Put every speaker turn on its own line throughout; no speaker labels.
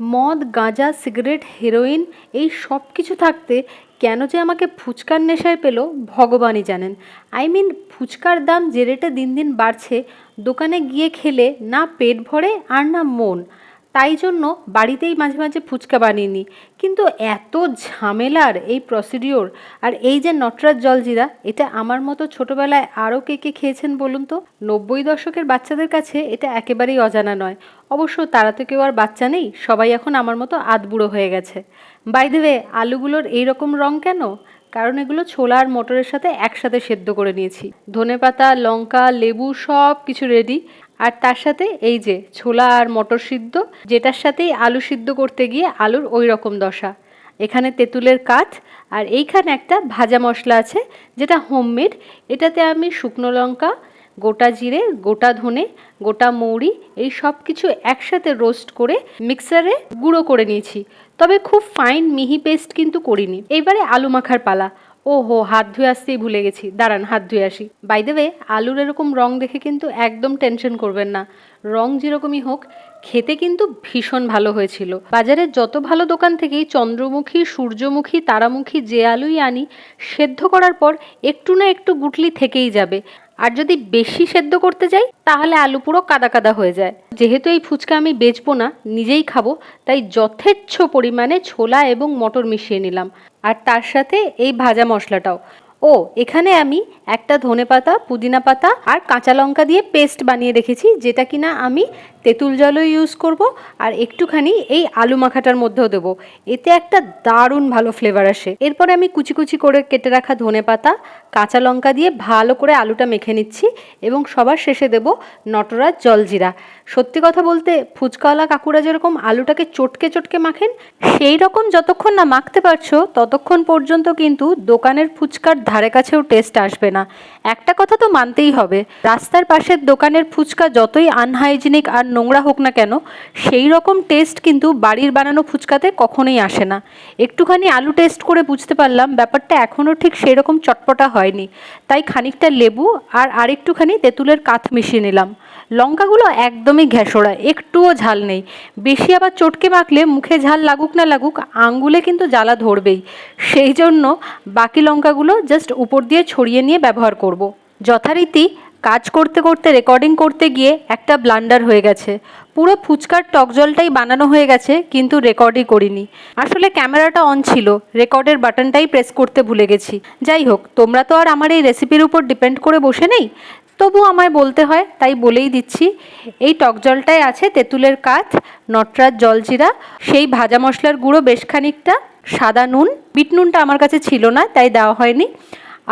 মদ, গাঁজা, cigarette, heroin এই সব কিছু থাকতে কেন যে আমাকে ফুচকার নেশায় পেল ভগবানই জানেন। আই মিন ফুচকার দাম যে রেটে দিন দিন বাড়ছে, দোকানে গিয়ে খেলে না পেট ভরে আর না মন। তাই জন্য বাড়িতেই মাঝে মাঝে ফুচকা বানিয়ে নিই। কিন্তু এত ঝামেলার এই প্রসিডিওর আর এই যে নটরাজ জলজিরা, এটা আমার মতো ছোটোবেলায় আরও কে কে খেয়েছেন বলুন তো? নব্বই দশকের বাচ্চাদের কাছে এটা একেবারেই অজানা নয়। অবশ্য তারা তো কেউ আর বাচ্চা নেই, সবাই এখন আমার মতো আধবুড়ো হয়ে গেছে। বাই দেবে আলুগুলোর এই রকম রং কেন? কারণ এগুলো ছোলা আর মটরের সাথে একসাথে সেদ্ধ করে নিয়েছি। ধনেপাতা, লঙ্কা, লেবু সব কিছু রেডি আর তার সাথে এই যে ছোলা আর মটর সিদ্ধ, যেটার সাথেই আলু সিদ্ধ করতে গিয়ে আলুর ওই রকম দশা। এখানে তেঁতুলের কাঠ আর এইখানে একটা ভাজা মশলা আছে, যেটা হোমমেড এটাতে আমি শুকনো লঙ্কা, গোটা জিরে, গোটা ধনে, গোটা মৌরি, এই সব কিছু একসাথে রোস্ট করে মিক্সারে গুঁড়ো করে নিয়েছি। তবে খুব ফাইন মিহি পেস্ট কিন্তু করিনি। এইবারে আলু মাখার পালা। ও হো হাত ধুয়ে আসতেই ভুলে গেছি। দাঁড়ান, হাত ধুয়ে আসি। বাই দেবে আলুর এরকম রং দেখে কিন্তু একদম টেনশন করবেন না। রং যেরকমই হোক, খেতে কিন্তু ভীষণ ভালো হয়েছিল। বাজারে যত ভালো দোকান থেকেই চন্দ্রমুখী, সূর্যমুখী, তারামুখী যে আলুই আনি, সেদ্ধ করার পর একটু না একটু গুটলি থেকেই যাবে। আর যদি বেশি সেদ্ধ করতে যাই, তাহলে আলু পুরো কাদা কাদা হয়ে যায়। যেহেতু এই ফুচকা আমি বেচবো না, নিজেই খাব, তাই যথেচ্ছ পরিমাণে ছোলা এবং মটর মিশিয়ে নিলাম। আর তার সাথে এই ভাজা মশলাটাও। ও, এখানে আমি একটা ধনে পাতা পুদিনা পাতা আর কাঁচা লঙ্কা দিয়ে পেস্ট বানিয়ে রেখেছি, যেটা কিনা আমি তেঁতুল জলও ইউজ করব আর একটুখানি এই আলু মাখাটার মধ্যেও দেবো। এতে একটা দারুণ ভালো ফ্লেভার আসে। এরপরে আমি কুচি কুচি করে কেটে রাখা ধনে পাতা কাঁচা লঙ্কা দিয়ে ভালো করে আলুটা মেখে নিচ্ছি এবং সবার শেষে দেব নটরাজ জলজিরা। সত্যি কথা বলতে ফুচকাওয়ালা কাকুরা যেরকম আলুটাকে চটকে চটকে মাখেন, সেই রকম যতক্ষণ না মাখতে পারছ, ততক্ষণ পর্যন্ত কিন্তু দোকানের ফুচকার ধারে কাছেও টেস্ট আসবে না। একটা কথা তো মানতেই হবে, রাস্তার পাশের দোকানের ফুচকা যতই আনহাইজিনিক আর নোংরা হোক না কেন, সেই রকম টেস্ট কিন্তু বাড়ির বানানো ফুচকাতে কখনোই আসে না। একটুখানি আলু টেস্ট করে বুঝতে পারলাম, ব্যাপারটা এখনও ঠিক সেই রকম চটপটা হয়নি। তাই খানিকটা লেবু আর আরেকটুখানি তেঁতুলের কাঠ মিশিয়ে নিলাম। লঙ্কাগুলো একদমই ঘ্যাসোড়া একটুও ঝাল নেই। বেশি আবার চটকে মাখলে মুখে ঝাল লাগুক না লাগুক, আঙ্গুলে কিন্তু জ্বালা ধরবেই। সেই জন্য বাকি লঙ্কাগুলো জাস্ট উপর দিয়ে ছড়িয়ে নিয়ে ব্যবহার করব। যথারীতি কাজ করতে করতে রেকর্ডিং করতে গিয়ে একটা ব্লান্ডার হয়ে গেছে। পুরো ফুচকার টক জলটাই বানানো হয়ে গেছে, কিন্তু রেকর্ডই করিনি। আসলে ক্যামেরাটা অন ছিল রেকর্ডের বাটনটাই প্রেস করতে ভুলে গেছি। যাই হোক, তোমরা তো আর আমার এই রেসিপির উপর ডিপেন্ড করে বসে নেই? তবু আমায় বলতে হয়, তাই বলেই দিচ্ছি। এই টক জলটায় আছে তেঁতুলের কাঠ, নটরাজ জলজিরা, সেই ভাজা মশলার গুঁড়ো বেশ খানিকটা, সাদা নুন। বিট নুনটা আমার কাছে ছিল না, তাই দেওয়া হয়নি।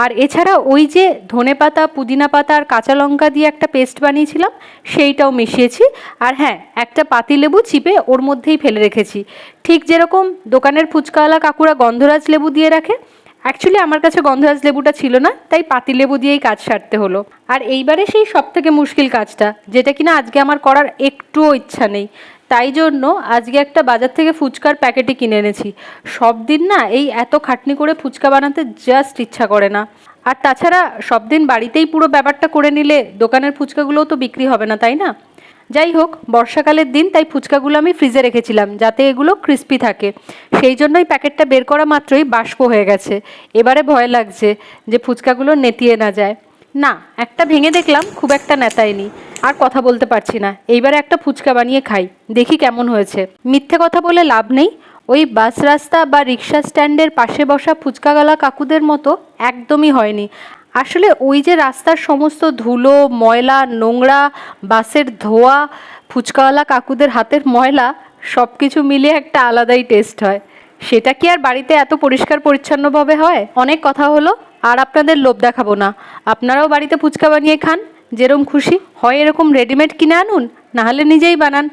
আর এছাড়া ওই যে ধনে পাতা, পুদিনা পাতা আর কাঁচা লঙ্কা দিয়ে একটা পেস্ট বানিয়েছিলাম, সেইটাও মিশিয়েছি। আর হ্যাঁ একটা পাতিলেবু চিপে ওর মধ্যেই ফেলে রেখেছি। ঠিক যেরকম দোকানের ফুচকাওয়ালা কাকুরা গন্ধরাজ লেবু দিয়ে রাখে অ্যাকচুয়ালি আমার কাছে গন্ধরাজ লেবুটা ছিল না, তাই পাতিলেবু দিয়েই কাজ সারতে হলো। আর এইবারে সেই সব থেকে মুশকিল কাজটা, যেটা কিনা আজকে আমার করার একটুও ইচ্ছা নেই। তাই জন্য আজকে একটা বাজার থেকে ফুচকার প্যাকেটই কিনে এনেছি। সব দিন না এই এত খাটনি করে ফুচকা বানাতে জাস্ট ইচ্ছা করে না। আর তাছাড়া সব দিন বাড়িতেই পুরো ব্যাপারটা করে নিলে দোকানের ফুচকাগুলোও তো বিক্রি হবে না, তাই না? যাই হোক, বর্ষাকালের দিন তাই ফুচকাগুলো আমি ফ্রিজে রেখেছিলাম যাতে এগুলো ক্রিস্পি থাকে। সেই জন্যই প্যাকেটটা বের করা মাত্রই বাষ্প হয়ে গেছে। এবারে ভয় লাগছে যে ফুচকাগুলো নেতিয়ে না যায়। না, একটা ভেঙে দেখলাম, খুব একটা নেতায়নি আর কথা বলতে পারছি না। এইবারে একটা ফুচকা বানিয়ে খাই। দেখি কেমন হয়েছে। মিথ্যে কথা বলে লাভ নেই। ওই বাস রাস্তা বা রিক্সা স্ট্যান্ডের পাশে বসা ফুচকাওয়ালা কাকুদের মতো একদমই হয়নি। আসলে ওই যে রাস্তার সমস্ত ধুলো, ময়লা, নোংরা বাসের ধোয়া, ফুচকাওয়ালা কাকুদের হাতের ময়লা সব কিছু মিলিয়ে একটা আলাদাই টেস্ট হয়। সেটা কি আর বাড়িতে এত পরিষ্কার পরিচ্ছন্নভাবে হয়? অনেক কথা হলো, আর আপনাদের লোভ দেখাবো না। আপনারাও বাড়িতে ফুচকা বানিয়ে খান, যেরম খুশি। হয় এরকম রেডিমেড কিনে আনুন, নাহলে নিজেই বানান।